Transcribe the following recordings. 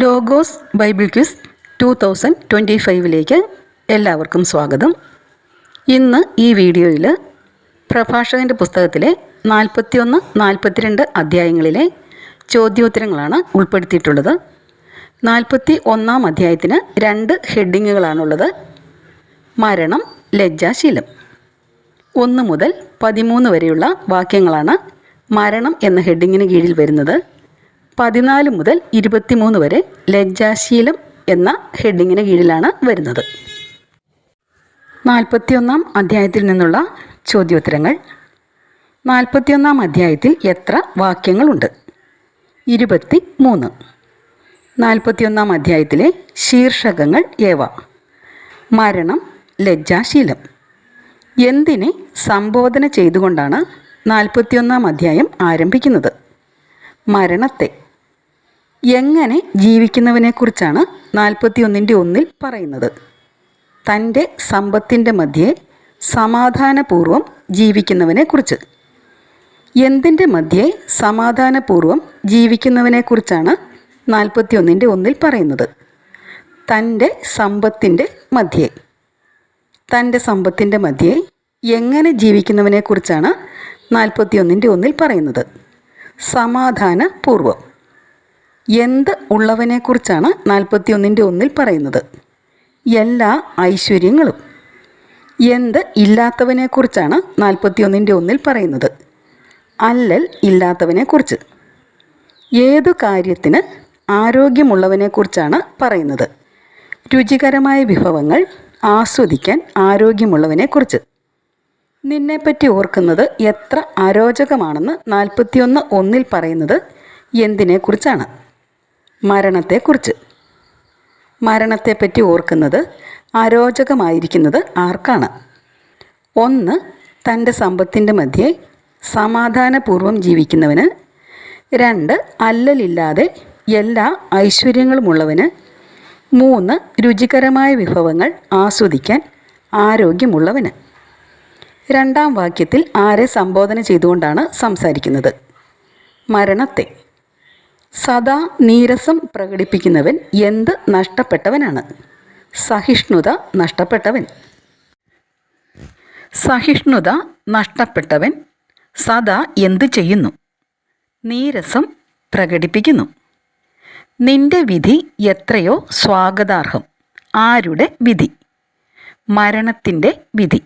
Logos Bible quiz two thousand twenty ഫൈവിലേക്ക് എല്ലാവർക്കും സ്വാഗതം. ഇന്ന് ഈ വീഡിയോയിൽ പ്രഭാഷകന്റെ പുസ്തകത്തിലെ നാൽപ്പത്തിയൊന്ന് നാൽപ്പത്തിരണ്ട് അധ്യായങ്ങളിലെ ചോദ്യോത്തരങ്ങളാണ് ഉൾപ്പെടുത്തിയിട്ടുള്ളത്. നാൽപ്പത്തി ഒന്നാം അധ്യായത്തിന് രണ്ട് ഹെഡിങ്ങുകളാണുള്ളത്. മരണം ലജ്ജാശീലം ഒന്ന് മുതൽ പതിമൂന്ന് വരെയുള്ള വാക്യങ്ങളാണ് മരണം എന്ന ഹെഡിങ്ങിന് കീഴിൽ വരുന്നത്. പതിനാല് മുതൽ ഇരുപത്തിമൂന്ന് വരെ ലജ്ജാശീലം എന്ന ഹെഡിങ്ങിന് കീഴിലാണ് വരുന്നത്. നാൽപ്പത്തിയൊന്നാം അധ്യായത്തിൽ നിന്നുള്ള ചോദ്യോത്തരങ്ങൾ. നാൽപ്പത്തിയൊന്നാം അധ്യായത്തിൽ എത്ര വാക്യങ്ങളുണ്ട്? ഇരുപത്തി മൂന്ന് നാൽപ്പത്തിയൊന്നാം അധ്യായത്തിലെ ശീർഷകങ്ങൾ ഏവ? മരണം ലജ്ജാശീലം എന്തിനെ സംബോധന ചെയ്തുകൊണ്ടാണ് നാൽപ്പത്തിയൊന്നാം അധ്യായം ആരംഭിക്കുന്നത്? മരണത്തെ. എങ്ങനെ ജീവിക്കുന്നവനെക്കുറിച്ചാണ് നാൽപ്പത്തിയൊന്നിന്റെ ഒന്നിൽ പറയുന്നത്. തന്റെ സമ്പത്തിന്റെ മധ്യേ സമാധാനപൂർവം ജീവിക്കുന്നവനെക്കുറിച്ച്. എന്തിന്റെ മധ്യേ സമാധാനപൂർവം ജീവിക്കുന്നവനെക്കുറിച്ചാണ് നാൽപ്പത്തിയൊന്നിന്റെ ഒന്നിൽ പറയുന്നത്. തന്റെ സമ്പത്തിന്റെ മധ്യേ. തന്റെ സമ്പത്തിന്റെ മധ്യേ എങ്ങനെ ജീവിക്കുന്നവനെക്കുറിച്ചാണ് നാൽപ്പത്തിയൊന്നിന്റെ ഒന്നിൽ പറയുന്നത്. സമാധാനപൂർവം. എന്ത് ഉള്ളവനെക്കുറിച്ചാണ് നാൽപ്പത്തിയൊന്നിന്റെ ഒന്നിൽ പറയുന്നത്? എല്ലാ ഐശ്വര്യങ്ങളും. എന്ത് ഇല്ലാത്തവനെക്കുറിച്ചാണ് നാൽപ്പത്തിയൊന്നിന്റെ ഒന്നിൽ പറയുന്നത്? അല്ലൽ ഇല്ലാത്തവനെക്കുറിച്ച്. ഏതു കാര്യത്തിന് ആരോഗ്യമുള്ളവനെക്കുറിച്ചാണ് പറയുന്നത്? രുചികരമായ വിഭവങ്ങൾ ആസ്വദിക്കാൻ ആരോഗ്യമുള്ളവനെക്കുറിച്ച്. നിന്നെപ്പറ്റി ഓർക്കുന്നത് എത്ര അരോചകമാണെന്ന് നാൽപ്പത്തിയൊന്ന് ഒന്നിൽ പറയുന്നത് എന്തിനെക്കുറിച്ചാണ്? മരണത്തെക്കുറിച്ച്. മരണത്തെപ്പറ്റി ഓർക്കുന്നത് അരോചകമായിരിക്കുന്നത് ആർക്കാണ്? ഒന്ന് തന്റെ സമ്പത്തിന്റെ മധ്യേ സമാധാനപൂർവം ജീവിക്കുന്നവന്. രണ്ട് അല്ലലില്ലാതെ എല്ലാ ഐശ്വര്യങ്ങളുമുള്ളവന്. മൂന്ന് രുചികരമായ വിഭവങ്ങൾ ആസ്വദിക്കാൻ ആരോഗ്യമുള്ളവന്. രണ്ടാം വാക്യത്തിൽ ആരെ സംബോധന ചെയ്തുകൊണ്ടാണ് സംസാരിക്കുന്നത്? മരണത്തെ. സദാ നീരസം പ്രകടിപ്പിക്കുന്നവൻ എന്ത് നഷ്ടപ്പെട്ടവനാണ്? സഹിഷ്ണുത നഷ്ടപ്പെട്ടവൻ. സഹിഷ്ണുത നഷ്ടപ്പെട്ടവൻ സദാ എന്തു ചെയ്യുന്നു? നീരസം പ്രകടിപ്പിക്കുന്നു. നിന്റെ വിധി എത്രയോ സ്വാഗതാർഹം. ആരുടെ വിധി? മരണത്തിന്റെ വിധി.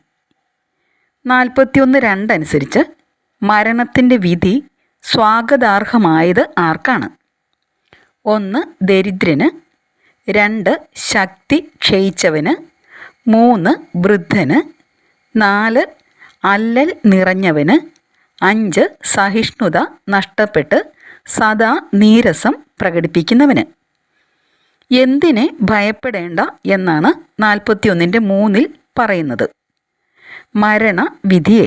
നാൽപ്പത്തിയൊന്ന് രണ്ടനുസരിച്ച് മരണത്തിന്റെ വിധി സ്വാഗതാർഹമായത് ആർക്കാണ്? ഒന്ന് ദരിദ്രന് രണ്ട് ശക്തി ക്ഷയിച്ചവന് മൂന്ന് വൃദ്ധന് നാല് അല്ലൽ നിറഞ്ഞവന് അഞ്ച് സഹിഷ്ണുത നഷ്ടപ്പെട്ട് സദാ നീരസം പ്രകടിപ്പിക്കുന്നവന്. എന്തിനെ ഭയപ്പെടേണ്ട എന്നാണ് നാൽപ്പത്തിയൊന്നിന്റെ മൂന്നിൽ പറയുന്നത്. മരണവിധിയെ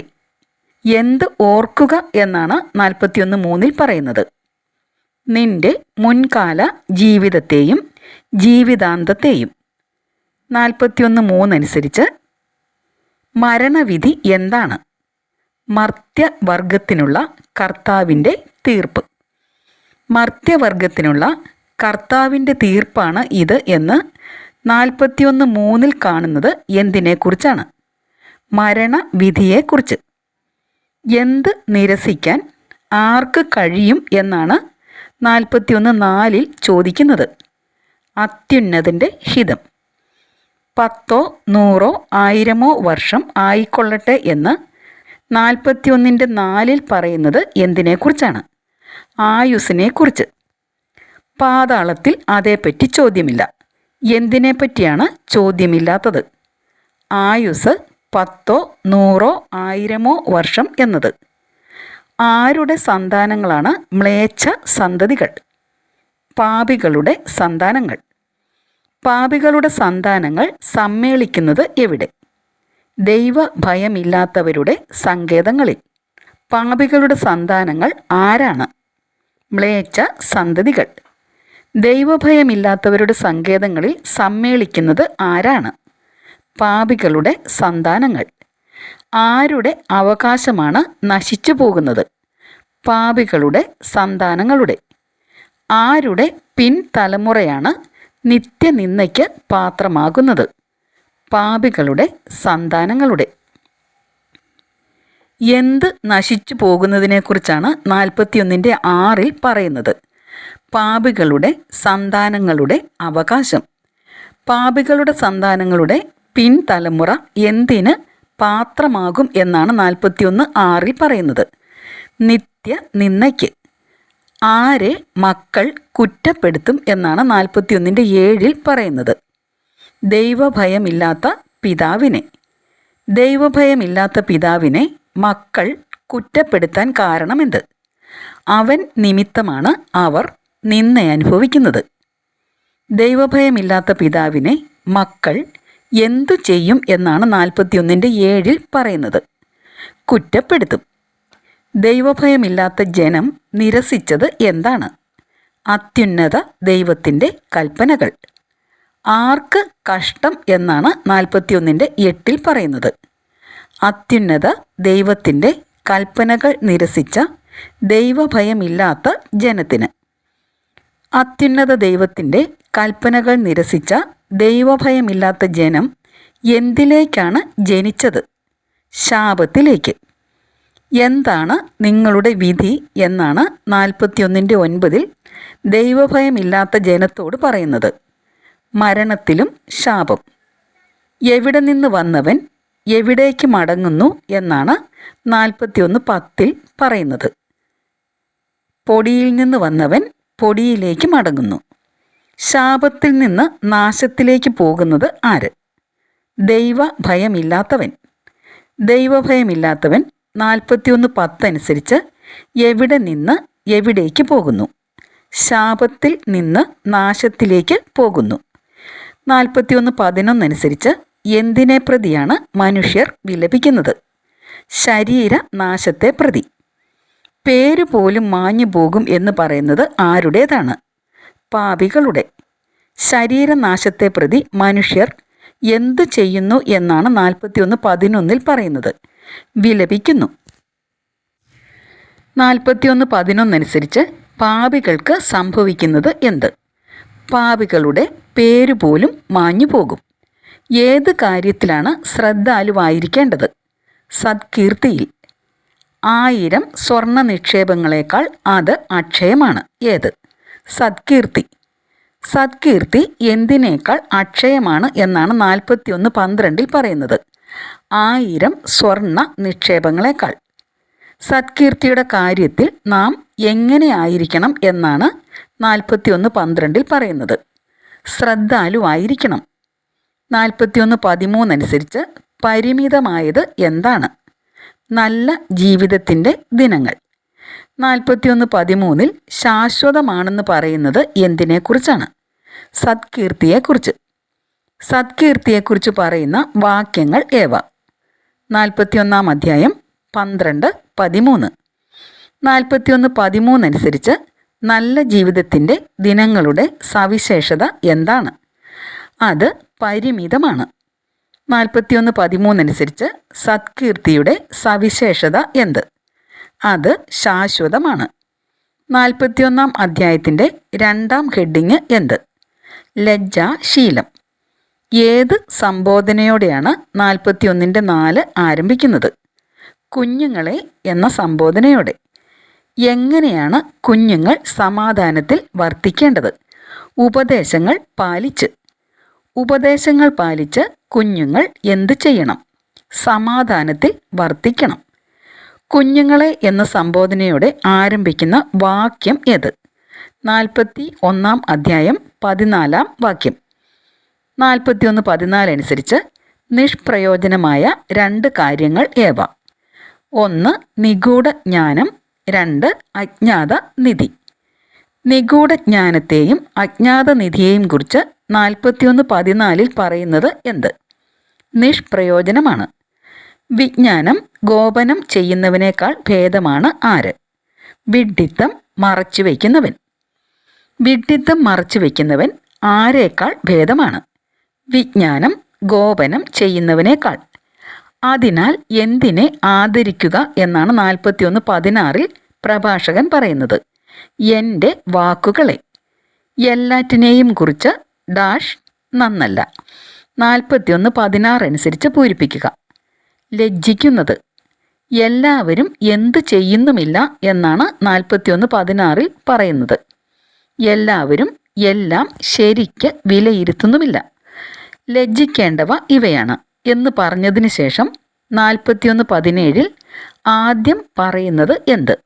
എന്ത് ഓർക്കുക എന്നാണ് നാൽപ്പത്തിയൊന്ന് മൂന്നിൽ പറയുന്നത്. നിന്റെ മുൻകാല ജീവിതത്തെയും ജീവിതാന്തത്തെയും. നാൽപ്പത്തിയൊന്ന് മൂന്നനുസരിച്ച് മരണവിധി എന്താണ്? മർത്യവർഗത്തിനുള്ള കർത്താവിന്റെ തീർപ്പ്. മർത്യവർഗത്തിനുള്ള കർത്താവിന്റെ തീർപ്പാണ് ഇത് എന്ന് നാൽപ്പത്തിയൊന്ന് മൂന്നിൽ കാണുന്നത് എന്തിനെക്കുറിച്ചാണ്? മരണവിധിയെക്കുറിച്ച്. എന്ത് നിരസിക്കാൻ ആർക്ക് കഴിയും എന്നാണ് നാൽപ്പത്തിയൊന്ന് നാലിൽ ചോദിക്കുന്നത് അത്യുന്നതിന്റെ ഹിതം. പത്തോ നൂറോ ആയിരമോ വർഷം ആയിക്കൊള്ളട്ടെ എന്ന് നാൽപ്പത്തിയൊന്നിന്റെ നാലിൽ പറയുന്നത് എന്തിനെക്കുറിച്ചാണ്? ആയുസ്സിനെക്കുറിച്ച്. പാതാളത്തിൽ അതേപ്പറ്റി ചോദ്യമില്ല. എന്തിനെപ്പറ്റിയാണ് ചോദ്യമില്ലാത്തത്? ആയുസ് പത്തോ നൂറോ ആയിരമോ വർഷം എന്നത്. ആരുടെ സന്താനങ്ങളാണ് മ്ലേച്ഛ സന്തതികൾ? പാപികളുടെ സന്താനങ്ങൾ. പാപികളുടെ സന്താനങ്ങൾ സമ്മേളിക്കുന്നത് എവിടെ? ദൈവ ഭയമില്ലാത്തവരുടെ സങ്കേതങ്ങളിൽ. പാപികളുടെ സന്താനങ്ങൾ ആരാണ്? മ്ലേച്ഛ സന്തതികൾ. ദൈവഭയമില്ലാത്തവരുടെ സങ്കേതങ്ങളിൽ സമ്മേളിക്കുന്നത് ആരാണ്? പാപികളുടെ സന്താനങ്ങൾ. ആരുടെ അവകാശമാണ് നശിച്ചു പോകുന്നത്? പാപികളുടെ സന്താനങ്ങളുടെ. ആരുടെ പിൻതലമുറയാണ് നിത്യനിന്ദയ്ക്ക് പാത്രമാകുന്നത്? പാപികളുടെ സന്താനങ്ങളുടെ. എന്ത് നശിച്ചു പോകുന്നതിനെക്കുറിച്ചാണ് നാൽപ്പത്തിയൊന്നിന്റെ ആറിൽ പറയുന്നത്. പാപികളുടെ സന്താനങ്ങളുടെ അവകാശം. പാപികളുടെ സന്താനങ്ങളുടെ പിൻതലമുറ എന്തിന് പാത്രമാകും എന്നാണ് നാൽപ്പത്തിയൊന്ന് ആറിൽ പറയുന്നത്. നിത്യ നിന്നയ്ക്ക് ആരെ മക്കൾ കുറ്റപ്പെടുത്തും എന്നാണ് നാൽപ്പത്തിയൊന്നിന്റെ ഏഴിൽ പറയുന്നത്. ദൈവഭയമില്ലാത്ത പിതാവിനെ. ദൈവഭയമില്ലാത്ത പിതാവിനെ മക്കൾ കുറ്റപ്പെടുത്താൻ കാരണമെന്ത്? അവൻ നിമിത്തമാണ് അവർ നിന്ന അനുഭവിക്കുന്നത്. ദൈവഭയമില്ലാത്ത പിതാവിനെ മക്കൾ എന്തു ചെയ്യും എന്നാണ് നാൽപ്പത്തിയൊന്നിന്റെ ഏഴിൽ പറയുന്നത്. കുറ്റപ്പെടുത്തും. ദൈവഭയമില്ലാത്ത ജനം നിരസിച്ചത് എന്താണ്? അത്യുന്നത ദൈവത്തിന്റെ കൽപ്പനകൾ. ആർക്ക് കഷ്ടം എന്നാണ് നാൽപ്പത്തിയൊന്നിന്റെ എട്ടിൽ പറയുന്നത്. അത്യുന്നത ദൈവത്തിന്റെ കൽപ്പനകൾ നിരസിച്ച ദൈവഭയമില്ലാത്ത ജനത്തിന്. അത്യുന്നത ദൈവത്തിന്റെ കൽപ്പനകൾ നിരസിച്ച ദൈവഭയമില്ലാത്ത ജനം എന്തിലേക്കാണ് ജനിച്ചത്? ശാപത്തിലേക്ക്. എന്താണ് നിങ്ങളുടെ വിധി എന്നാണ് നാൽപ്പത്തിയൊന്നിന്റെ ഒൻപതിൽ ദൈവഭയമില്ലാത്ത ജനത്തോട് പറയുന്നത്. മരണത്തിലും ശാപം. എവിടെ നിന്ന് വന്നവൻ എവിടേക്ക് മടങ്ങുന്നു എന്നാണ് നാൽപ്പത്തിയൊന്ന് പത്തിൽ പറയുന്നത്. പൊടിയിൽ നിന്ന് വന്നവൻ പൊടിയിലേക്ക് മടങ്ങുന്നു. ശാപത്തിൽ നിന്ന് നാശത്തിലേക്ക് പോകുന്നത് ആര്? ദൈവ ഭയമില്ലാത്തവൻ ദൈവഭയമില്ലാത്തവൻ നാൽപ്പത്തിയൊന്ന് പത്തനുസരിച്ച് എവിടെ നിന്ന് എവിടേക്ക് പോകുന്നു? ശാപത്തിൽ നിന്ന് നാശത്തിലേക്ക് പോകുന്നു. നാൽപ്പത്തിയൊന്ന് പതിനൊന്നനുസരിച്ച് എന്തിനെ പ്രതിയാണ് മനുഷ്യർ വിലപിക്കുന്നത്? ശരീര നാശത്തെ പ്രതി. പേര് പോലും മാഞ്ഞു പോകും എന്ന് പറയുന്നത് ആരുടേതാണ്? പാപികളുടെ. ശരീരനാശത്തെ പ്രതി മനുഷ്യർ എന്തു ചെയ്യുന്നു എന്നാണ് നാൽപ്പത്തിയൊന്ന് പതിനൊന്നിൽ പറയുന്നത്. വിലപിക്കുന്നു. നാൽപ്പത്തിയൊന്ന് പതിനൊന്നനുസരിച്ച് പാപികൾക്ക് സംഭവിക്കുന്നത് എന്ത്? പാപികളുടെ പേര് പോലും മാഞ്ഞു പോകും. ഏത് കാര്യത്തിലാണ് ശ്രദ്ധാലുവായിരിക്കേണ്ടത്? സത്കീർത്തിയിൽ. ആയിരം സ്വർണ നിക്ഷേപങ്ങളെക്കാൾ അത് അക്ഷയമാണ്. ഏത്? സത്കീർത്തി സത്കീർത്തി എന്തിനേക്കാൾ അക്ഷയമാണ് എന്നാണ് നാൽപ്പത്തിയൊന്ന് പന്ത്രണ്ടിൽ പറയുന്നത്. ആയിരം സ്വർണ നിക്ഷേപങ്ങളെക്കാൾ. സത്കീർത്തിയുടെ കാര്യത്തിൽ നാം എങ്ങനെയായിരിക്കണം എന്നാണ് നാൽപ്പത്തിയൊന്ന് പന്ത്രണ്ടിൽ പറയുന്നത്. ശ്രദ്ധാലുവായിരിക്കണം നാൽപ്പത്തിയൊന്ന് പതിമൂന്നനുസരിച്ച് പരിമിതമായത് എന്താണ്? നല്ല ജീവിതത്തിന്റെ ദിനങ്ങൾ. നാൽപ്പത്തിയൊന്ന് പതിമൂന്നിൽ ശാശ്വതമാണെന്ന് പറയുന്നത് എന്തിനെക്കുറിച്ചാണ്? സത്കീർത്തിയെക്കുറിച്ച്. സത്കീർത്തിയെക്കുറിച്ച് പറയുന്ന വാക്യങ്ങൾ ഏവ? നാൽപ്പത്തിയൊന്നാം അധ്യായം പന്ത്രണ്ട് പതിമൂന്ന്. നാൽപ്പത്തിയൊന്ന് പതിമൂന്നനുസരിച്ച് നല്ല ജീവിതത്തിന്റെ ദിനങ്ങളുടെ സവിശേഷത എന്താണ്? അത് പരിമിതമാണ്. നാൽപ്പത്തിയൊന്ന് പതിമൂന്നനുസരിച്ച് സത്കീർത്തിയുടെ സവിശേഷത എന്ത്? അത് ശാശ്വതമാണ്. നാൽപ്പത്തിയൊന്നാം അധ്യായത്തിന്റെ രണ്ടാം ഹെഡിങ് എന്ത്? ലജ്ജാശീലം. ഏത് സംബോധനയോടെയാണ് നാൽപ്പത്തിയൊന്നിന്റെ നാല് ആരംഭിക്കുന്നത്? കുഞ്ഞുങ്ങളെ എന്ന സംബോധനയോടെ. എങ്ങനെയാണ് കുഞ്ഞുങ്ങൾ സമാധാനത്തിൽ വർത്തിക്കേണ്ടത്? ഉപദേശങ്ങൾ പാലിച്ച്. ഉപദേശങ്ങൾ പാലിച്ച് കുഞ്ഞുങ്ങൾ എന്ത് ചെയ്യണം? സമാധാനത്തിൽ വർത്തിക്കണം. കുഞ്ഞുങ്ങളെ എന്ന സംബോധനയോടെ ആരംഭിക്കുന്ന വാക്യം ഏത്? നാൽപ്പത്തി ഒന്നാം അധ്യായം പതിനാലാം വാക്യം. നാൽപ്പത്തിയൊന്ന് പതിനാല് അനുസരിച്ച് നിഷ്പ്രയോജനമായ രണ്ട് കാര്യങ്ങൾ ഏവ? ഒന്ന് നിഗൂഢ ജ്ഞാനം. രണ്ട് അജ്ഞാത നിധി. നിഗൂഢജ്ഞാനത്തെയും അജ്ഞാത നിധിയെയും കുറിച്ച് നാൽപ്പത്തിയൊന്ന് പതിനാലിൽ പറയുന്നത് എന്ത്? നിഷ്പ്രയോജനമാണ്. വിജ്ഞാനം ഗോപനം ചെയ്യുന്നവനേക്കാൾ ഭേദമാണ് ആര്? വിഡ്ഢിത്തം മറച്ചു വയ്ക്കുന്നവൻ. വിഡ്ഢിത്തം മറച്ചു വയ്ക്കുന്നവൻ ആരേക്കാൾ ഭേദമാണ്? വിജ്ഞാനം ഗോപനം ചെയ്യുന്നവനേക്കാൾ. അതിനാൽ എന്തിനെ ആദരിക്കുക എന്നാണ് നാൽപ്പത്തിയൊന്ന് പതിനാറിൽ പ്രഭാഷകൻ പറയുന്നത്. എന്റെ വാക്കുകളെ. എല്ലാറ്റിനെയും കുറിച്ച് ഡാഷ് നന്നല്ല. നാൽപ്പത്തിയൊന്ന് പതിനാറ് അനുസരിച്ച് പൂരിപ്പിക്കുക. ലജ്ജിക്കുന്നത്. എല്ലാവരും എന്ത് ചെയ്യുന്നുമില്ല എന്നാണ് നാൽപ്പത്തിയൊന്ന് പതിനാറിൽ പറയുന്നത്. എല്ലാവരും എല്ലാം ശരിക്ക് വിലയിരുത്തുന്നുമില്ല. ലജ്ജിക്കേണ്ടവ ഇവയാണ് എന്ന് പറഞ്ഞതിന് ശേഷം നാൽപ്പത്തിയൊന്ന് പതിനേഴിൽ ആദ്യം പറയുന്നത് എന്ത്?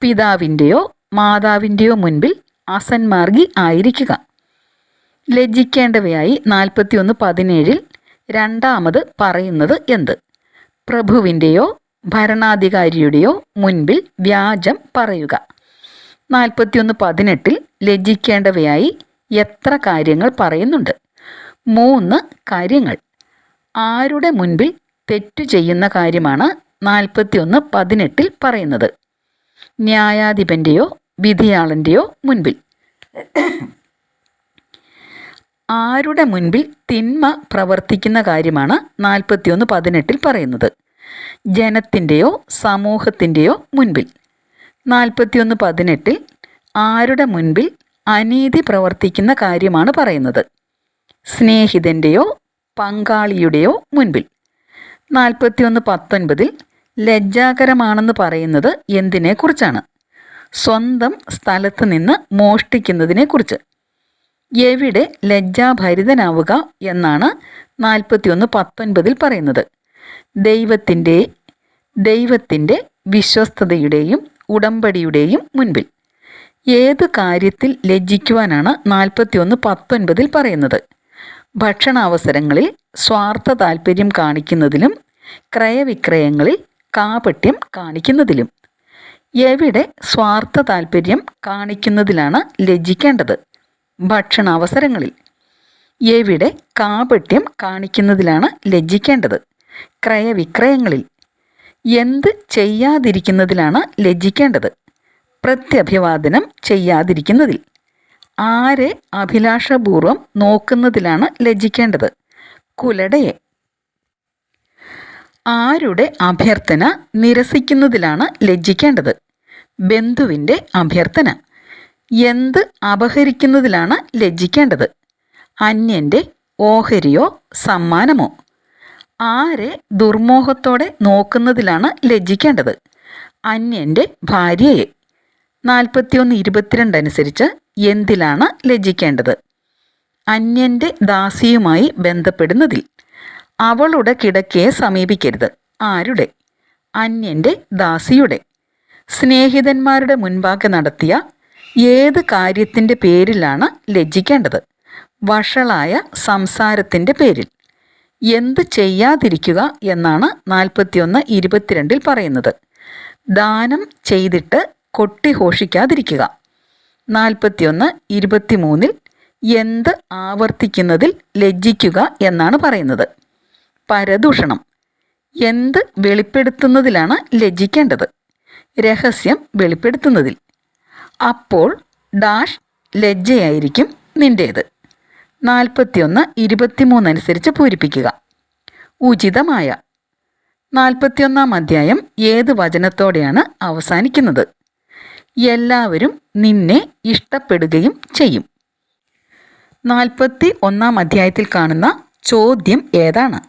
പിതാവിന്റെയോ മാതാവിന്റെയോ മുൻപിൽ അസന്മാർഗി ആയിരിക്കുക. ലജ്ജിക്കേണ്ടവയായി നാൽപ്പത്തിയൊന്ന് പതിനേഴിൽ രണ്ടാമത് പറയുന്നത് എന്ത്? പ്രഭുവിന്റെയോ ഭരണാധികാരിയുടെയോ മുൻപിൽ വ്യാജം പറയുക. നാൽപ്പത്തിയൊന്ന് പതിനെട്ടിൽ ലജ്ജിക്കേണ്ടവയായി എത്ര കാര്യങ്ങൾ പറയുന്നുണ്ട്? മൂന്ന് കാര്യങ്ങൾ. ആരുടെ മുൻപിൽ തെറ്റു ചെയ്യുന്ന കാര്യമാണ് നാൽപ്പത്തിയൊന്ന് പതിനെട്ടിൽ പറയുന്നത്? ന്യായാധിപന്റെയോ വിധിയാളന്റെയോ മുൻപിൽ. ആരുടെ മുൻപിൽ തിന്മ പ്രവർത്തിക്കുന്ന കാര്യമാണ് നാൽപ്പത്തിയൊന്ന് പതിനെട്ടിൽ പറയുന്നത്? ജനത്തിന്റെയോ സമൂഹത്തിന്റെയോ മുൻപിൽ. നാൽപ്പത്തിയൊന്ന് പതിനെട്ടിൽ ആരുടെ മുൻപിൽ അനീതി പ്രവർത്തിക്കുന്ന കാര്യമാണ് പറയുന്നത്? സ്നേഹിതന്റെയോ പങ്കാളിയുടെയോ മുൻപിൽ. നാൽപ്പത്തിയൊന്ന് പത്തൊൻപതിൽ ലജ്ജാകരമാണെന്ന് പറയുന്നത് എന്തിനെക്കുറിച്ചാണ്? സ്വന്തം സ്ഥലത്ത് നിന്ന് മോഷ്ടിക്കുന്നതിനെക്കുറിച്ച്. എവിടെ ലജ്ജാഭരിതനാവുക എന്നാണ് നാൽപ്പത്തിയൊന്ന് പത്തൊൻപതിൽ പറയുന്നത്. ദൈവത്തിന്റെ ദൈവത്തിന്റെ വിശ്വസ്തതയുടെയും ഉടമ്പടിയുടെയും മുൻപിൽ. ഏത് കാര്യത്തിൽ ലജ്ജിക്കുവാനാണ് നാൽപ്പത്തിയൊന്ന് പത്തൊൻപതിൽ പറയുന്നത്? ഭക്ഷണാവസരങ്ങളിൽ സ്വാർത്ഥ താൽപ്പര്യം കാണിക്കുന്നതിലും ക്രയവിക്രയങ്ങളിൽ കാപട്യം കാണിക്കുന്നതിലും. എവിടെ സ്വാർത്ഥ താൽപ്പര്യം കാണിക്കുന്നതിലാണ് ലജ്ജിക്കേണ്ടത്? ഭക്ഷണാവസരങ്ങളിൽ. എവിടെ കാപട്യം കാണിക്കുന്നതിലാണ് ലജ്ജിക്കേണ്ടത്? ക്രയവിക്രയങ്ങളിൽ. എന്ത് ചെയ്യാതിരിക്കുന്നതിലാണ് ലജ്ജിക്കേണ്ടത്? പ്രത്യഭിവാദനം ചെയ്യാതിരിക്കുന്നതിൽ. ആരെ അഭിലാഷപൂർവം നോക്കുന്നതിലാണ് ലജ്ജിക്കേണ്ടത്? കുലടയെ. ആരുടെ അഭ്യർത്ഥന നിരസിക്കുന്നതിലാണ് ലജ്ജിക്കേണ്ടത്? ബന്ധുവിന്റെ അഭ്യർത്ഥന. എന്ത് അപഹരിക്കുന്നതിലാണ് ലജ്ജിക്കേണ്ടത്? അന്യന്റെ ഓഹരിയോ സമ്മാനമോ? ആരെ ദുർമോഹത്തോടെ നോക്കുന്നതിലാണ് ലജ്ജിക്കേണ്ടത്? അന്യന്റെ ഭാര്യയെ. നാൽപ്പത്തിയൊന്ന് ഇരുപത്തിരണ്ട് അനുസരിച്ച് എന്തിലാണ് ലജ്ജിക്കേണ്ടത്? അന്യന്റെ ദാസിയുമായി ബന്ധപ്പെടുന്നതിൽ. അവളുടെ കിടക്കയെ സമീപിക്കരുത്. ആരുടെ? അന്യന്റെ ദാസിയുടെ. സ്നേഹിതന്മാരുടെ മുൻപാകെ നടത്തിയ ഏത് കാര്യത്തിന്റെ പേരിലാണ് ലജ്ജിക്കേണ്ടത്? വഷളായ സംസാരത്തിന്റെ പേരിൽ. എന്ത് ചെയ്യാതിരിക്കുക എന്നാണ് നാൽപ്പത്തിയൊന്ന് ഇരുപത്തിരണ്ടിൽ പറയുന്നത്. ദാനം ചെയ്തിട്ട് കൊട്ടിഘോഷിക്കാതിരിക്കുക. നാൽപ്പത്തിയൊന്ന് ഇരുപത്തിമൂന്നിൽ എന്ത് ആവർത്തിക്കുന്നതിൽ ലജ്ജിക്കുക എന്നാണ് പറയുന്നത്. പരദൂഷണം. എന്ത് വെളിപ്പെടുത്തുന്നതിലാണ് ലജ്ജിക്കേണ്ടത്? രഹസ്യം വെളിപ്പെടുത്തുന്നതിൽ. അപ്പോൾ ഡാഷ് ലജ്ജയായിരിക്കും നിന്റേത് നാൽപ്പത്തിയൊന്ന് ഇരുപത്തിമൂന്ന് അനുസരിച്ച് പൂരിപ്പിക്കുക. ഉചിതമായ. നാൽപ്പത്തിയൊന്നാം അധ്യായം ഏത് വചനത്തോടെയാണ് അവസാനിക്കുന്നത്? എല്ലാവരും നിന്നെ ഇഷ്ടപ്പെടുകയും ചെയ്യും. നാൽപ്പത്തി ഒന്നാം അധ്യായത്തിൽ കാണുന്ന ചോദ്യം ഏതാണ്?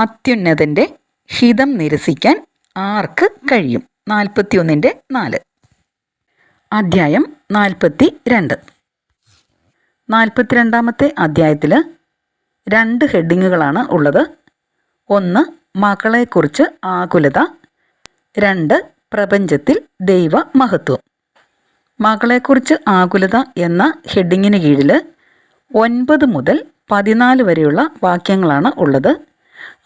അത്യുന്നതന്റെ ഹിതം നിരസിക്കാൻ ആർക്ക് കഴിയും? നാൽപ്പത്തിയൊന്നിന്റെ നാല്. അധ്യായം നാൽപ്പത്തി രണ്ട് നാൽപ്പത്തിരണ്ടാമത്തെ അധ്യായത്തിൽ രണ്ട് ഹെഡിങ്ങുകളാണ് ഉള്ളത്. ഒന്ന് മക്കളെക്കുറിച്ച് ആകുലത. രണ്ട് പ്രപഞ്ചത്തിൽ ദൈവ മഹത്വം മകളെക്കുറിച്ച് ആകുലത എന്ന ഹെഡിങ്ങിന് കീഴിൽ ഒൻപത് മുതൽ പതിനാല് വരെയുള്ള വാക്യങ്ങളാണ് ഉള്ളത്.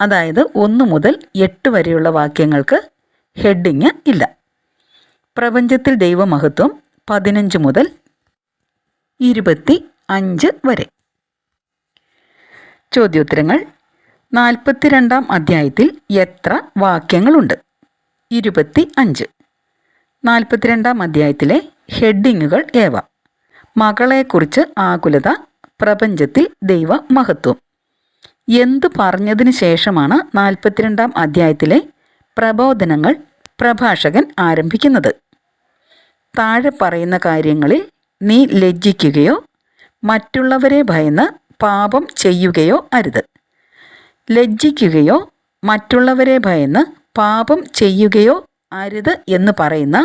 അതായത് ഒന്ന് മുതൽ എട്ട് വരെയുള്ള വാക്യങ്ങൾക്ക് ഹെഡിങ് ഇല്ല. പ്രപഞ്ചത്തിൽ ദൈവമഹത്വം പതിനഞ്ച് മുതൽ ഇരുപത്തി അഞ്ച് വരെ. ചോദ്യോത്തരങ്ങൾ നാൽപ്പത്തിരണ്ടാം അധ്യായത്തിൽ എത്ര വാക്യങ്ങളുണ്ട്? ഇരുപത്തി അഞ്ച്. നാൽപ്പത്തിരണ്ടാം അധ്യായത്തിലെ ഹെഡിങ്ങുകൾ ഏവ? മകളെക്കുറിച്ച് ആകുലത പ്രപഞ്ചത്തിൽ ദൈവ മഹത്വം എന്ത് പറഞ്ഞതിന് ശേഷമാണ് നാൽപ്പത്തിരണ്ടാം അധ്യായത്തിലെ പ്രബോധനങ്ങൾ പ്രഭാഷകൻ ആരംഭിക്കുന്നത്? താഴെ പറയുന്ന കാര്യങ്ങളിൽ നീ ലജ്ജിക്കുകയോ മറ്റുള്ളവരെ ഭയന്ന് പാപം ചെയ്യുകയോ അരുത്. ലജ്ജിക്കുകയോ മറ്റുള്ളവരെ ഭയന്ന് പാപം ചെയ്യുകയോ അരുത് എന്ന് പറയുന്ന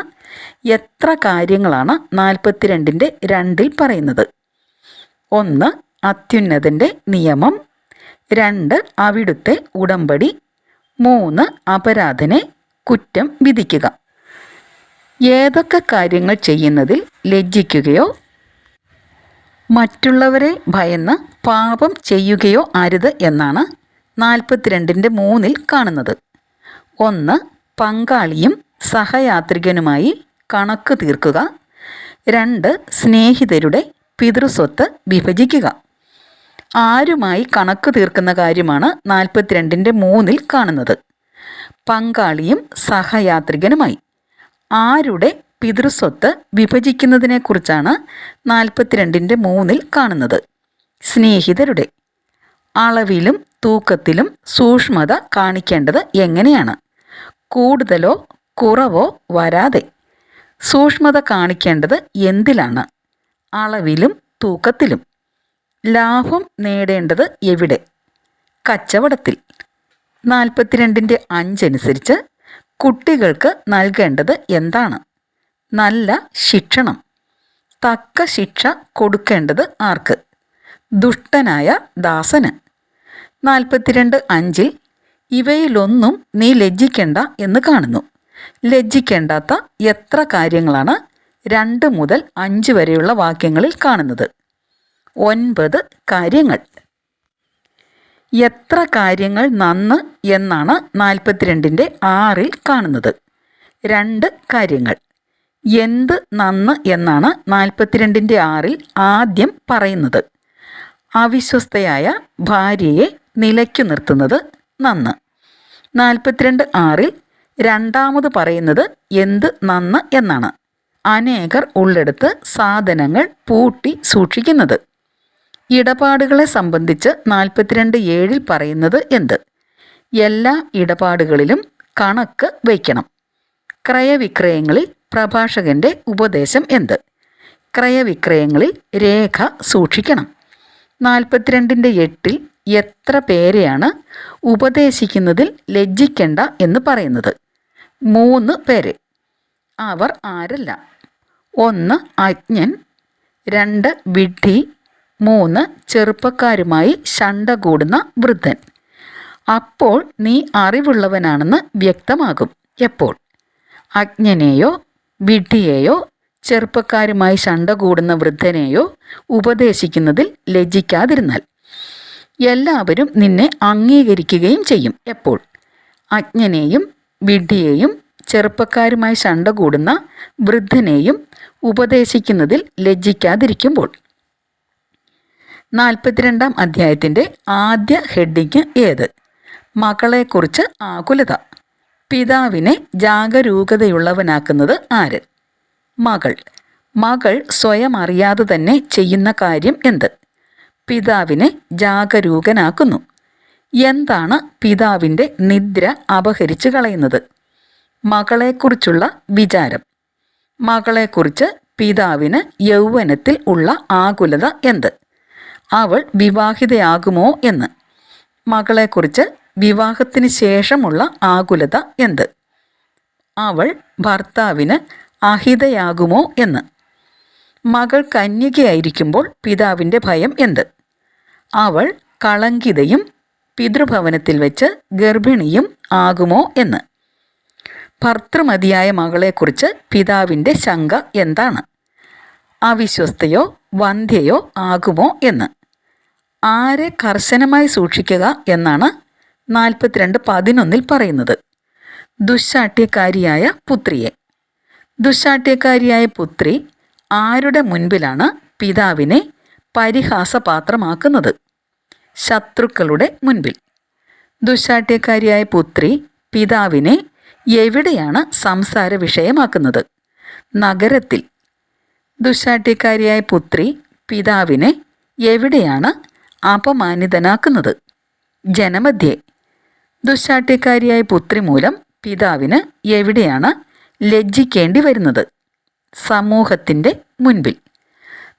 എത്ര കാര്യങ്ങളാണ് നാൽപ്പത്തിരണ്ടിന്റെ രണ്ടിൽ പറയുന്നത്. ഒന്ന് അത്യുന്നതന്റെ നിയമം. രണ്ട് അവിടുത്തെ ഉടമ്പടി. മൂന്ന് അപരാധനെ കുറ്റം വിധിക്കുക. ഏതൊക്കെ കാര്യങ്ങൾ ചെയ്യുന്നതിൽ ലജ്ജിക്കുകയോ മറ്റുള്ളവരെ ഭയന്ന് പാപം ചെയ്യുകയോ അരുത് എന്നാണ് നാൽപ്പത്തിരണ്ടിന്റെ മൂന്നിൽ കാണുന്നത്. ഒന്ന് പങ്കാളിയും സഹയാത്രികനുമായി കണക്ക് തീർക്കുക. രണ്ട് സ്നേഹിതരുടെ പിതൃസ്വത്ത് വിഭജിക്കുക. ആരുമായി കണക്ക് തീർക്കുന്ന കാര്യമാണ് നാൽപ്പത്തിരണ്ടിന്റെ മൂന്നിൽ കാണുന്നത്. പങ്കാളിയും സഹയാത്രികനുമായി. ആരുടെ പിതൃസ്വത്ത് വിഭജിക്കുന്നതിനെക്കുറിച്ചാണ് നാൽപ്പത്തിരണ്ടിന്റെ മൂന്നിൽ കാണുന്നത്. സ്നേഹിതരുടെ അളവിലും തൂക്കത്തിലും സൂക്ഷ്മത കാണിക്കേണ്ടത് എങ്ങനെയാണ്? കൂടുതലോ കുറവോ വരാതെ സൂക്ഷ്മത കാണിക്കേണ്ടത് എന്തിലാണ്? അളവിലും തൂക്കത്തിലും ലാഭം നേടേണ്ടത് എവിടെ? കച്ചവടത്തിൽ. നാൽപ്പത്തിരണ്ടിന്റെ അഞ്ചനുസരിച്ച് കുട്ടികൾക്ക് നൽകേണ്ടത് എന്താണ്? നല്ല ശിക്ഷണം. തക്ക ശിക്ഷ കൊടുക്കേണ്ടത് ആർക്ക്? ദുഷ്ടനായ ദാസന്. നാൽപ്പത്തിരണ്ട് അഞ്ചിൽ ഇവയിലൊന്നും നീ ലജ്ജിക്കേണ്ട എന്ന് കാണുന്നു. ലജ്ജിക്കേണ്ടാത്ത എത്ര കാര്യങ്ങളാണ് രണ്ട് മുതൽ അഞ്ച് വരെയുള്ള വാക്യങ്ങളിൽ കാണുന്നത്. ഒൻപത് കാര്യങ്ങൾ. എത്ര കാര്യങ്ങൾ നന്ന് എന്നാണ് നാൽപ്പത്തിരണ്ടിന്റെ ആറിൽ കാണുന്നത്. രണ്ട് കാര്യങ്ങൾ. എന്ത് നന്ന് എന്നാണ് നാൽപ്പത്തിരണ്ടിന്റെ ആറിൽ ആദ്യം പറയുന്നത്. അവിശ്വസ്തയായ ഭാര്യയെ നിലയ്ക്കു നിർത്തുന്നത് നന്ന്. നാൽപ്പത്തിരണ്ട് ആറിൽ രണ്ടാമത് പറയുന്നത് എന്ത് നന്ന് എന്നാണ്. അനേകർ ഉള്ളെടുത്ത് സാധനങ്ങൾ പൂട്ടി സൂക്ഷിക്കുന്നത്. ഇടപാടുകളെ സംബന്ധിച്ച് നാൽപ്പത്തിരണ്ട് ഏഴിൽ പറയുന്നത് എന്ത്? എല്ലാ ഇടപാടുകളിലും കണക്ക് വയ്ക്കണം. ക്രയവിക്രയങ്ങളിൽ പ്രഭാഷകന്റെ ഉപദേശം എന്ത്? ക്രയവിക്രയങ്ങളിൽ രേഖ സൂക്ഷിക്കണം. നാൽപ്പത്തിരണ്ടിന്റെ എട്ടിൽ എത്ര പേരെയാണ് ഉപദേശിക്കുന്നതിൽ ലജ്ജിക്കേണ്ട എന്ന് പറയുന്നത്? മൂന്ന് പേര്. അവർ ആരല്ല? ഒന്ന് അജ്ഞൻ രണ്ട് വിഡ്ഢി മൂന്ന് ചെറുപ്പക്കാരുമായി ശണ്ട കൂടുന്ന വൃദ്ധൻ. അപ്പോൾ നീ അറിവുള്ളവനാണെന്ന് വ്യക്തമാകും. എപ്പോൾ? അജ്ഞനെയോ വിഡ്ഢിയെയോ ചെറുപ്പക്കാരുമായി ശണ്ട കൂടുന്ന വൃദ്ധനെയോ ഉപദേശിക്കുന്നതിൽ ലജ്ജിക്കാതിരുന്നാൽ എല്ലാവരും നിന്നെ അംഗീകരിക്കുകയും ചെയ്യും. എപ്പോൾ? അജ്ഞനെയും വിഡ്ഢിയെയും ചെറുപ്പക്കാരുമായി ശണ്ട കൂടുന്ന വൃദ്ധനെയും ഉപദേശിക്കുന്നതിൽ ലജ്ജിക്കാതിരിക്കുമ്പോൾ. നാൽപ്പത്തിരണ്ടാം അധ്യായത്തിന്റെ ആദ്യ ഹെഡിങ് ഏത്? മക്കളെക്കുറിച്ച് ആകുലത. പിതാവിനെ ജാഗരൂകതയുള്ളവനാക്കുന്നത് ആര്? മകൾ. മകൾ സ്വയം അറിയാതെ തന്നെ ചെയ്യുന്ന കാര്യം എന്ത്? പിതാവിനെ ജാഗരൂകനാക്കുന്നു. എന്താണ് പിതാവിന്റെ നിദ്ര അപഹരിച്ചു കളയുന്നത്? മകളെക്കുറിച്ചുള്ള വിചാരം. മകളെക്കുറിച്ച് പിതാവിന് യൗവനത്തിൽ ഉള്ള ആകുലത എന്ത്? അവൾ വിവാഹിതയാകുമോ എന്ന്. മകളെക്കുറിച്ച് വിവാഹത്തിന് ശേഷമുള്ള ആകുലത എന്ത്. അവൾ ഭർത്താവിന് അഹിതയാകുമോ എന്ന്. മകൾ കന്യകയായിരിക്കുമ്പോൾ പിതാവിന്റെ ഭയം എന്ത്. അവൾ കളങ്കിതയും പിതൃഭവനത്തിൽ വെച്ച് ഗർഭിണിയും ആകുമോ എന്ന്. ഭർത്തൃമതിയായ മകളെക്കുറിച്ച് പിതാവിന്റെ ശങ്ക എന്താണ്. അവിശ്വസ്തയോ വന്ധ്യയോ ആകുമോ എന്ന്. ആരെ കർശനമായി സൂക്ഷിക്കുക എന്നാണ് നാൽപ്പത്തിരണ്ട് പതിനൊന്നിൽ പറയുന്നത്. ദുശാഠ്യക്കാരിയായ പുത്രിയെ. ദുശാഠ്യക്കാരിയായ പുത്രി ആരുടെ മുൻപിലാണ് പിതാവിനെ പരിഹാസപാത്രമാക്കുന്നത്? ശത്രുക്കളുടെ മുൻപിൽ. ദുശാഠ്യക്കാരിയായ പുത്രി പിതാവിനെ എവിടെയാണ് സംസാര വിഷയമാക്കുന്നത് നഗരത്തിൽ. ദുശാഠ്യക്കാരിയായ പുത്രി പിതാവിനെ എവിടെയാണ് അപമാനിതനാക്കുന്നത്. ജനമധ്യേ ദുശാഠ്യക്കാരിയായ പുത്രി മൂലം പിതാവിന് എവിടെയാണ് ലജ്ജിക്കേണ്ടി വരുന്നത്? സമൂഹത്തിന്റെ മുൻപിൽ.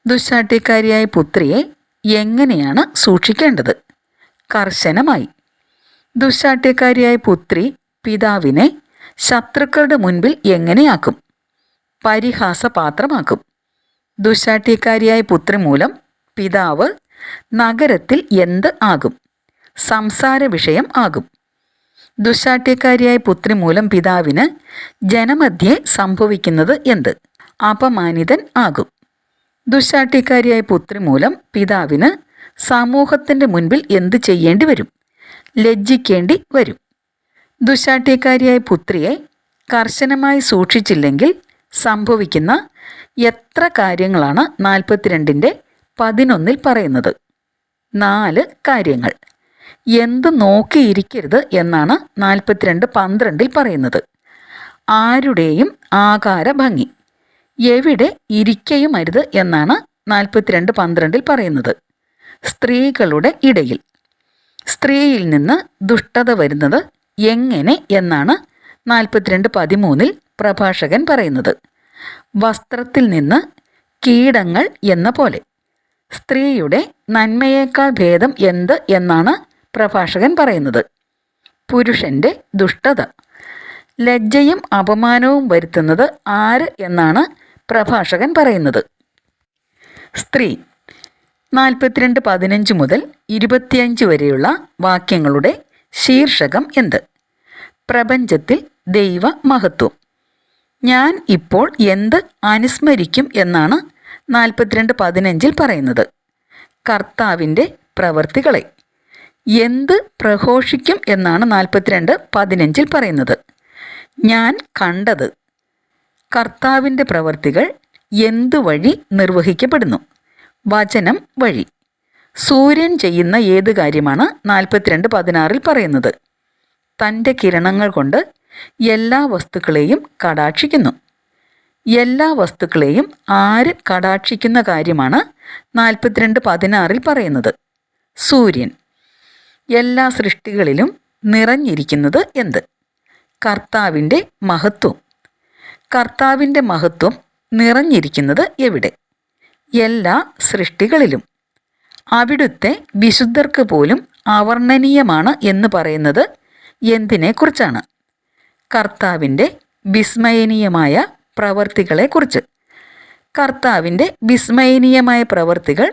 ദുശാഠ്യക്കാരിയായ പുത്രിയെ എങ്ങനെയാണ് സൂക്ഷിക്കേണ്ടത്? കർശനമായി. ദുശാഠ്യക്കാരിയായ പുത്രി പിതാവിനെ ശത്രുക്കളുടെ മുൻപിൽ എങ്ങനെയാക്കും? പരിഹാസപാത്രമാക്കും. ദുശാഠ്യക്കാരിയായ പുത്രി മൂലം പിതാവ് നഗരത്തിൽ എന്ത് ആകും? സംസാര വിഷയം ആകും. ദുശാഠ്യക്കാരിയായ പുത്രി മൂലം പിതാവിന് ജനമധ്യേ സംഭവിക്കുന്നത് എന്ത്? അപമാനിതൻ ആകും. ദുശാഠ്യക്കാരിയായ പുത്രി മൂലം പിതാവിന് സമൂഹത്തിന്റെ മുൻപിൽ എന്ത് ചെയ്യേണ്ടി വരും? ലജ്ജിക്കേണ്ടി വരും. ദുശാഠ്യക്കാരിയായ പുത്രിയെ കർശനമായി സൂക്ഷിച്ചില്ലെങ്കിൽ സംഭവിക്കുന്ന എത്ര കാര്യങ്ങളാണ് നാൽപ്പത്തിരണ്ടിന്റെ പതിനൊന്നിൽ പറയുന്നത്. നാല് കാര്യങ്ങൾ. എന്ത് നോക്കിയിരിക്കരുത് എന്നാണ് നാൽപ്പത്തിരണ്ട് പന്ത്രണ്ടിൽ പറയുന്നത്. ആരുടെയും ആകാര ഭംഗി. എവിടെ ഇരിക്കയുമരുത് എന്നാണ് നാൽപ്പത്തിരണ്ട് പന്ത്രണ്ടിൽ പറയുന്നത്. സ്ത്രീകളുടെ ഇടയിൽ. സ്ത്രീയിൽ നിന്ന് ദുഷ്ടത വരുന്നത് എങ്ങനെ എന്നാണ് നാൽപ്പത്തിരണ്ട് പതിമൂന്നിൽ പ്രഭാഷകൻ പറയുന്നത്. വസ്ത്രത്തിൽ നിന്ന് കീടങ്ങൾ എന്ന പോലെ. സ്ത്രീയുടെ നന്മയേക്കാൾ ഭേദം എന്ത് എന്നാണ് പ്രഭാഷകൻ പറയുന്നത്. പുരുഷന്റെ ദുഷ്ടത. ലജ്ജയും അപമാനവും വരുത്തുന്നത് ആര് എന്നാണ് പ്രഭാഷകൻ പറയുന്നത്. സ്ത്രീ. നാൽപ്പത്തിരണ്ട് പതിനഞ്ച് മുതൽ ഇരുപത്തിയഞ്ച് വരെയുള്ള വാക്യങ്ങളുടെ ശീർഷകം എന്ത്? പ്രപഞ്ചത്തിൽ ദൈവ മഹത്വം ഞാൻ ഇപ്പോൾ എന്ത് അനുസ്മരിക്കും എന്നാണ് നാൽപ്പത്തിരണ്ട് പതിനഞ്ചിൽ പറയുന്നത്. കർത്താവിന്റെ പ്രവർത്തികളെ എന്ത് പ്രഘോഷിക്കും എന്നാണ് നാൽപ്പത്തിരണ്ട് പതിനഞ്ചിൽ പറയുന്നത്. ഞാൻ കണ്ടത്. കർത്താവിന്റെ പ്രവർത്തികൾ എന്തു വഴി നിർവഹിക്കപ്പെടുന്നു? വചനം വഴി. സൂര്യൻ ചെയ്യുന്ന ഏത് കാര്യമാണ് നാൽപ്പത്തിരണ്ട് പതിനാറിൽ പറയുന്നത്? തന്റെ കിരണങ്ങൾ കൊണ്ട് എല്ലാ വസ്തുക്കളെയും കടാക്ഷിക്കുന്നു. എല്ലാ വസ്തുക്കളെയും ആര് കടാക്ഷിക്കുന്ന കാര്യമാണ് നാൽപ്പത്തിരണ്ട് പതിനാറിൽ പറയുന്നത്. സൂര്യൻ എല്ലാ സൃഷ്ടികളിലും നിറഞ്ഞിരിക്കുന്നത് എന്ത്? കർത്താവിന്റെ മഹത്വം. കർത്താവിന്റെ മഹത്വം നിറഞ്ഞിരിക്കുന്നത് എവിടെ? എല്ലാ സൃഷ്ടികളിലും. അവിടുത്തെ വിശുദ്ധർക്ക് പോലും അവർണനീയമാണ് എന്ന് പറയുന്നത് എന്തിനെക്കുറിച്ചാണ്? കർത്താവിന്റെ വിസ്മയനീയമായ പ്രവർത്തികളെക്കുറിച്ച്. കർത്താവിന്റെ വിസ്മയനീയമായ പ്രവർത്തികൾ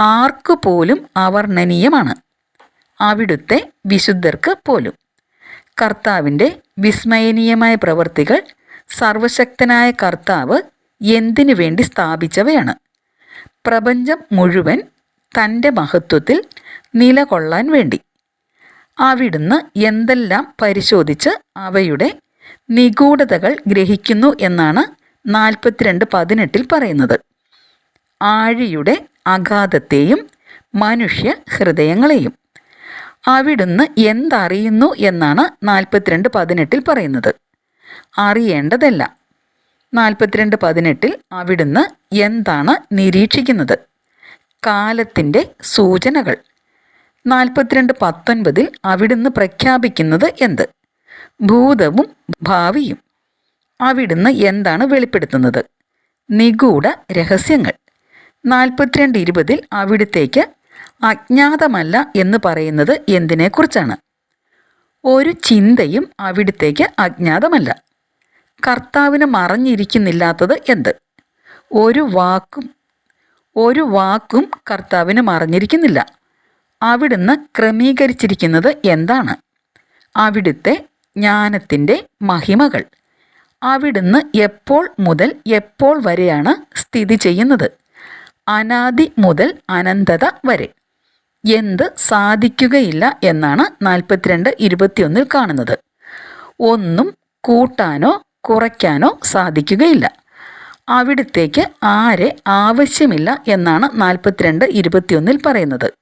ആർക്കു പോലും അവർണനീയമാണ്. അവിടുത്തെ വിശുദ്ധർക്ക് പോലും. കർത്താവിന്റെ വിസ്മയനീയമായ പ്രവർത്തികൾ സർവശക്തനായ കർത്താവ് എന്തിനു വേണ്ടി സ്ഥാപിച്ചവയാണ്. പ്രപഞ്ചം മുഴുവൻ തന്റെ മഹത്വത്തിൽ നിലകൊള്ളാൻ വേണ്ടി. അവിടുന്ന് എന്തെല്ലാം പരിശോധിച്ച് അവയുടെ നിഗൂഢതകൾ ഗ്രഹിക്കുന്നു എന്നാണ് നാൽപ്പത്തിരണ്ട് പതിനെട്ടിൽ പറയുന്നത്. ആഴിയുടെ അഗാധത്തെയും മനുഷ്യ ഹൃദയങ്ങളെയും. അവിടുന്ന് എന്തറിയുന്നു എന്നാണ് നാൽപ്പത്തിരണ്ട് പതിനെട്ടിൽ പറയുന്നത്. അറിയേണ്ടതല്ല. നാൽപ്പത്തിരണ്ട് പതിനെട്ടിൽ അവിടുന്ന് എന്താണ് നിരീക്ഷിക്കുന്നത്? കാലത്തിന്റെ സൂചനകൾ. നാൽപ്പത്തിരണ്ട് പത്തൊൻപതിൽ അവിടുന്ന് പ്രഖ്യാപിക്കുന്നത് എന്ത്? ഭൂതവും ഭാവിയും. അവിടുന്ന് എന്താണ് വെളിപ്പെടുത്തുന്നത്? നിഗൂഢ രഹസ്യങ്ങൾ. നാൽപ്പത്തിരണ്ട് ഇരുപതിൽ അവിടുത്തേക്ക് അജ്ഞാതമല്ല എന്ന് പറയുന്നത് എന്തിനെക്കുറിച്ചാണ്? ഒരു ചിന്തയും അവിടുത്തേക്ക് അജ്ഞാതമല്ല. കർത്താവിന് മറഞ്ഞിരിക്കുന്നില്ലാത്തത് എന്ത്? ഒരു വാക്കും ഒരു വാക്കും കർത്താവിന് മറഞ്ഞിരിക്കുന്നില്ല. അവിടുന്ന് ക്രമീകരിച്ചിരിക്കുന്നത് എന്താണ്? അവിടുത്തെ ജ്ഞാനത്തിന്റെ മഹിമകൾ. അവിടുന്ന് എപ്പോൾ മുതൽ എപ്പോൾ വരെയാണ് സ്ഥിതി ചെയ്യുന്നത്? അനാദി മുതൽ അനന്തത വരെ. എന്ത് സാധിക്കുകയില്ല എന്നാണ് നാൽപ്പത്തിരണ്ട് ഇരുപത്തിയൊന്നിൽ കാണുന്നത്. ഒന്നും കൂട്ടാനോ കുറയ്ക്കാനോ സാധിക്കുകയില്ല. അവിടത്തേക്ക് ആരെ ആവശ്യമില്ല എന്നാണ് നാൽപ്പത്തിരണ്ട് ഇരുപത്തിയൊന്നിൽ പറയുന്നത്.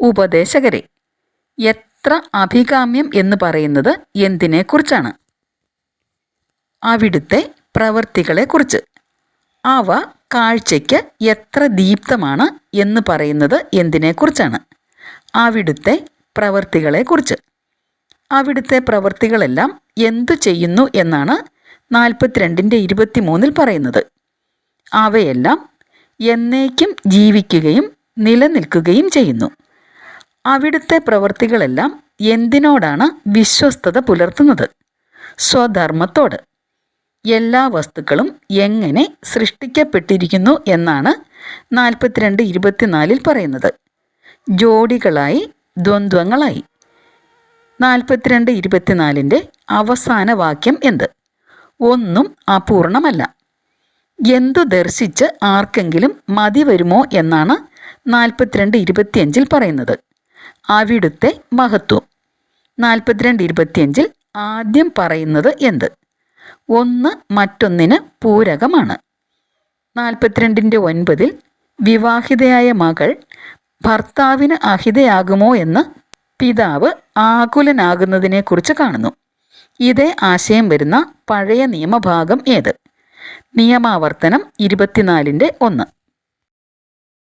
ഉപദേശകരെ എത്ര അഭികാമ്യം എന്ന് പറയുന്നത് എന്തിനെക്കുറിച്ചാണ്? അവിടുത്തെ പ്രവൃത്തികളെക്കുറിച്ച് അവ കാഴ്ചയ്ക്ക് എത്ര ദീപ്തമാണ് എന്ന് പറയുന്നത് എന്തിനെക്കുറിച്ചാണ്? അവിടുത്തെ പ്രവൃത്തികളെക്കുറിച്ച് അവിടുത്തെ പ്രവൃത്തികളെല്ലാം എന്തു ചെയ്യുന്നു എന്നാണ് നാൽപ്പത്തിരണ്ടിന്റെ ഇരുപത്തി മൂന്നിൽ പറയുന്നത്. അവയെല്ലാം എന്നേക്കും ജീവിക്കുകയും നിലനിൽക്കുകയും ചെയ്യുന്നു. അവിടുത്തെ പ്രവൃത്തികളെല്ലാം എന്തിനോടാണ് വിശ്വസ്തത പുലർത്തുന്നത്? സ്വധർമ്മത്തോട്. എല്ലാ വസ്തുക്കളും എങ്ങനെ സൃഷ്ടിക്കപ്പെട്ടിരിക്കുന്നു എന്നാണ് നാൽപ്പത്തിരണ്ട് ഇരുപത്തിനാലിൽ പറയുന്നത്. ജോഡികളായി ദ്വന്ദ്വങ്ങളായി. നാൽപ്പത്തിരണ്ട് ഇരുപത്തിനാലിന്റെ അവസാന വാക്യം എന്ത്? ഒന്നും അപൂർണമല്ല. എന്തു ദർശിച്ച് ആർക്കെങ്കിലും മതി വരുമോ എന്നാണ് നാൽപ്പത്തിരണ്ട് ഇരുപത്തിയഞ്ചിൽ പറയുന്നത്. അവിടുത്തെ മഹത്വം. നാൽപ്പത്തിരണ്ട് ഇരുപത്തിയഞ്ചിൽ ആദ്യം പറയുന്നത് എന്ത്? ഒന്ന് മറ്റൊന്നിന് പൂരകമാണ്. നാൽപ്പത്തിരണ്ടിന്റെ ഒൻപതിൽ വിവാഹിതയായ മകൾ ഭർത്താവിന് അഹിതയാകുമോ എന്ന് പിതാവ് ആകുലനാകുന്നതിനെക്കുറിച്ച് കാണുന്നു. ഇതേ ആശയം വരുന്ന പഴയ നിയമഭാഗം ഏത്? നിയമാവർത്തനം ഇരുപത്തിനാലിന്റെ ഒന്ന്.